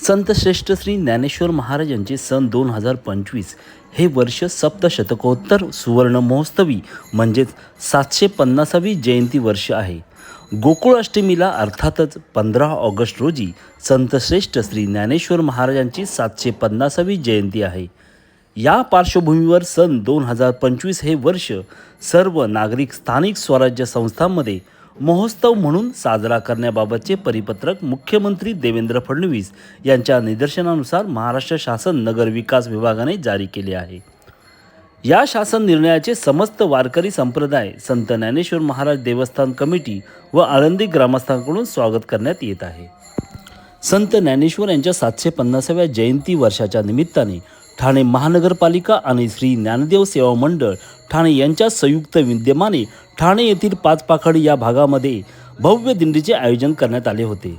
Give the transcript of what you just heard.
संत श्रेष्ठ श्री ज्ञानेश्वर महाराज यांचे सन दोन हजार पंचवीस हे वर्ष सप्तशतकोत्तर सुवर्ण महोत्सवी म्हणजेच सातशे पन्नासावी जयंती वर्ष आहे. गोकुळ अष्टमीला अर्थातच पंधरा ऑगस्ट रोजी संत श्रेष्ठ श्री ज्ञानेश्वर महाराजांची सातशे पन्नासावी जयंती आहे. या पार्श्वभूमीवर सन दोन हजार पंचवीस हे वर्ष सर्व नागरिक स्थानिक स्वराज्य संस्थांमध्ये महोत्सव म्हणून साजरा करण्याबाबतचे परिपत्रक मुख्यमंत्री देवेंद्र फडणवीस यांच्या निदर्शनानुसार महाराष्ट्र शासन नगर विकास विभागाने जारी केले आहे. या शासन निर्णयाचे समस्त वारकरी संप्रदाय संत ज्ञानेश्वर महाराज देवस्थान कमिटी व आळंदी ग्रामस्थांकडून स्वागत करण्यात येत आहे. संत ज्ञानेश्वर यांच्या सातशे पन्नासाव्या जयंती वर्षाच्या निमित्ताने ठाणे महानगरपालिका आणि श्री ज्ञानदेव सेवा मंडळ ठाणे यांच्या संयुक्त विद्यमाने ठाणे येथील पाचपाखड या भागामध्ये भव्य दिंडीचे आयोजन करण्यात आले होते.